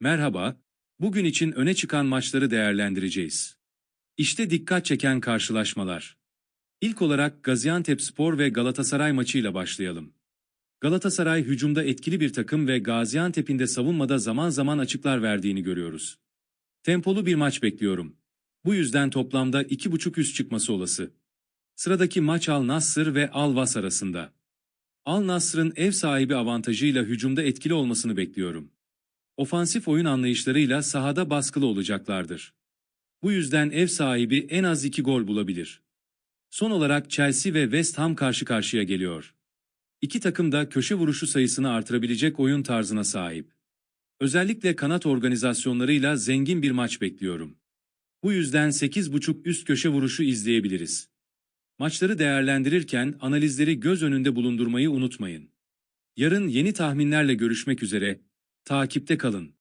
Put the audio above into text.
Merhaba, bugün için öne çıkan maçları değerlendireceğiz. İşte dikkat çeken karşılaşmalar. İlk olarak Gaziantepspor ve Galatasaray maçıyla başlayalım. Galatasaray hücumda etkili bir takım ve Gaziantep'in de savunmada zaman zaman açıklar verdiğini görüyoruz. Tempolu bir maç bekliyorum. Bu yüzden toplamda 2.5 üst çıkması olası. Sıradaki maç Al Nassr ve Al Vas arasında. Al Nassr'ın ev sahibi avantajıyla hücumda etkili olmasını bekliyorum. Ofansif oyun anlayışlarıyla sahada baskılı olacaklardır. Bu yüzden ev sahibi en az 2 gol bulabilir. Son olarak Chelsea ve West Ham karşı karşıya geliyor. İki takım da köşe vuruşu sayısını artırabilecek oyun tarzına sahip. Özellikle kanat organizasyonlarıyla zengin bir maç bekliyorum. Bu yüzden 8.5 üst köşe vuruşu izleyebiliriz. Maçları değerlendirirken analizleri göz önünde bulundurmayı unutmayın. Yarın yeni tahminlerle görüşmek üzere, takipte kalın.